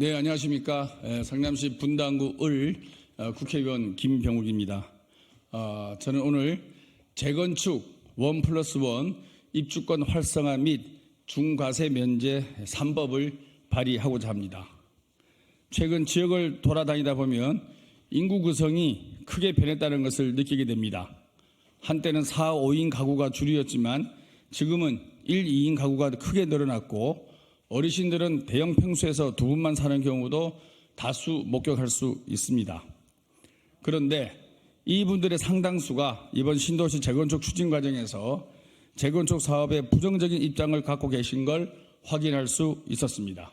네, 안녕하십니까. 에, 성남시 분당구 을 어, 국회의원 김병욱입니다. 어, 저는 오늘 재건축 원 플러스 원 입주권 활성화 및 중과세 면제 3법을 발의하고자 합니다. 최근 지역을 돌아다니다 보면 인구 구성이 크게 변했다는 것을 느끼게 됩니다. 한때는 4, 5인 가구가 주류였지만 지금은 1, 2인 가구가 크게 늘어났고 어르신들은 대형 평수에서 두 분만 사는 경우도 다수 목격할 수 있습니다. 그런데 이분들의 상당수가 이번 신도시 재건축 추진 과정에서 재건축 사업에 부정적인 입장을 갖고 계신 걸 확인할 수 있었습니다.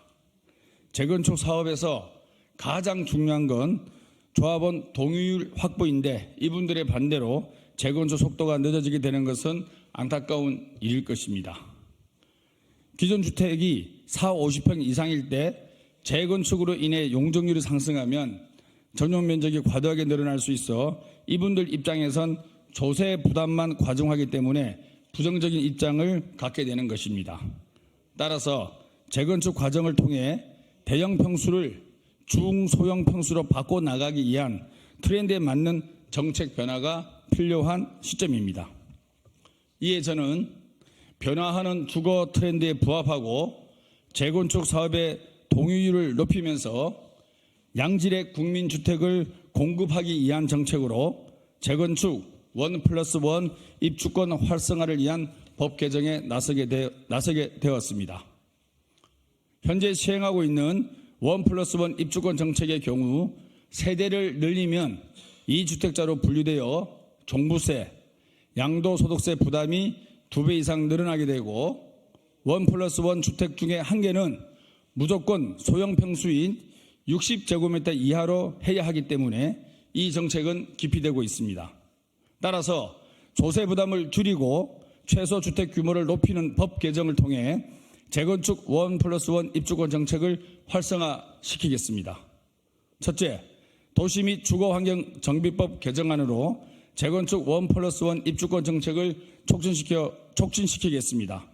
재건축 사업에서 가장 중요한 건 조합원 동의율 확보인데 이분들의 반대로 재건축 속도가 늦어지게 되는 것은 안타까운 일일 것입니다. 기존 주택이 4, 50평 이상일 때 재건축으로 인해 용적률이 상승하면 전용 면적이 과도하게 늘어날 수 있어 이분들 입장에선 조세 부담만 과중하기 때문에 부정적인 입장을 갖게 되는 것입니다. 따라서 재건축 과정을 통해 대형 평수를 중소형 평수로 바꿔 나가기 위한 트렌드에 맞는 정책 변화가 필요한 시점입니다. 이에 저는 변화하는 주거 트렌드에 부합하고 재건축 사업의 동의율을 높이면서 양질의 국민주택을 공급하기 위한 정책으로 재건축 원 플러스 원 입주권 활성화를 위한 법 개정에 나서게, 되, 나서게 되었습니다. 현재 시행하고 있는 원 플러스 원 입주권 정책의 경우 세대를 늘리면 이주택자로 분류되어 종부세, 양도소득세 부담이 두 배 이상 늘어나게 되고 원 플러스 원 주택 중에 한 개는 무조건 소형 평수인 60제곱미터 이하로 해야 하기 때문에 이 정책은 기피되고 있습니다. 따라서 조세 부담을 줄이고 최소 주택 규모를 높이는 법 개정을 통해 재건축 원 플러스 원 입주권 정책을 활성화시키겠습니다. 첫째, 도시 및 주거 환경 정비법 개정안으로 재건축 원 플러스 원 입주권 정책을 촉진시켜 촉진시키겠습니다.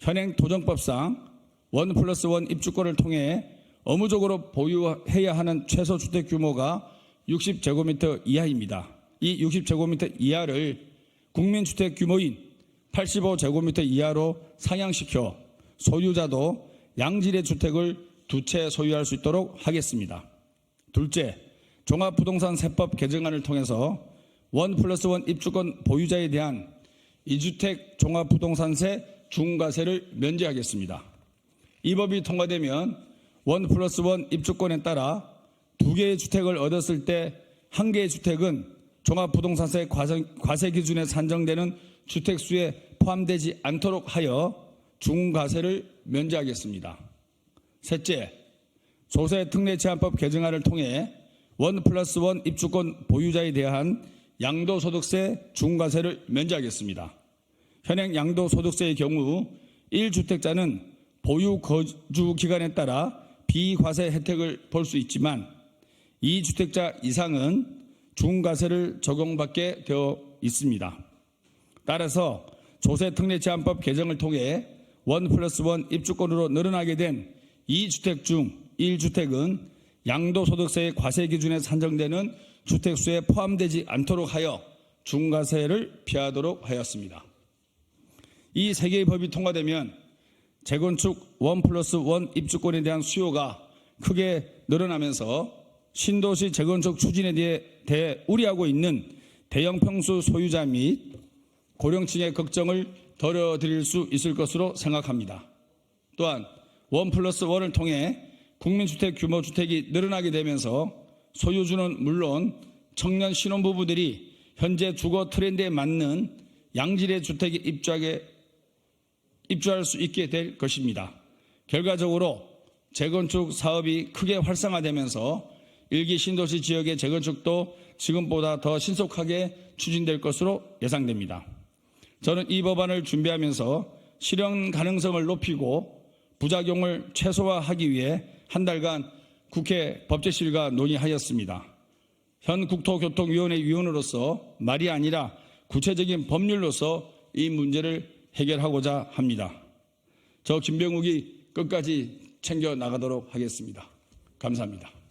현행 도정법상 원 플러스 원 입주권을 통해 의무적으로 보유해야 하는 최소 주택 규모가 60제곱미터 이하입니다. 이 60제곱미터 이하를 국민주택 규모인 85제곱미터 이하로 상향시켜 소유자도 양질의 주택을 두 채 소유할 수 있도록 하겠습니다. 둘째, 종합부동산 세법 개정안을 통해서 원 플러스 원 입주권 보유자에 대한 이주택 종합부동산세 중과세를 면제하겠습니다. 이 법이 통과되면 원 플러스 원 입주권에 따라 두 개의 주택을 얻었을 때 한 개의 주택은 종합부동산세 과세 기준에 산정되는 주택수에 포함되지 않도록 하여 중과세를 면제하겠습니다. 셋째, 조세 특례 제한법 개정안을 통해 원 플러스 원 입주권 보유자에 대한 양도소득세 중과세를 면제하겠습니다. 현행 양도소득세의 경우 1주택자는 보유 거주 기간에 따라 비과세 혜택을 볼 수 있지만 2주택자 이상은 중과세를 적용받게 되어 있습니다. 따라서 조세특례 제한법 개정을 통해 원 플러스 원 입주권으로 늘어나게 된 2주택 중 1주택은 양도소득세의 과세 기준에 산정되는 주택수에 포함되지 않도록 하여 중과세를 피하도록 하였습니다. 이 세 개의 법이 통과되면 재건축 원 플러스 원 입주권에 대한 수요가 크게 늘어나면서 신도시 재건축 추진에 대해, 우려하고 있는 대형 평수 소유자 및 고령층의 걱정을 덜어드릴 수 있을 것으로 생각합니다. 또한 원 플러스 원을 통해 국민주택 규모 주택이 늘어나게 되면서 소유주는 물론 청년 신혼부부들이 현재 주거 트렌드에 맞는 양질의 주택에 입주하게 입주할 수 있게 될 것입니다. 결과적으로 재건축 사업이 크게 활성화되면서 일기 신도시 지역의 재건축도 지금보다 더 신속하게 추진될 것으로 예상됩니다. 저는 이 법안을 준비하면서 실현 가능성을 높이고 부작용을 최소화하기 위해 한 달간 국회 법제실과 논의하였습니다. 현 국토교통위원회 위원으로서 말이 아니라 구체적인 법률로서 이 문제를 해결하고자 합니다. 저 김병욱이 끝까지 챙겨 나가도록 하겠습니다. 감사합니다.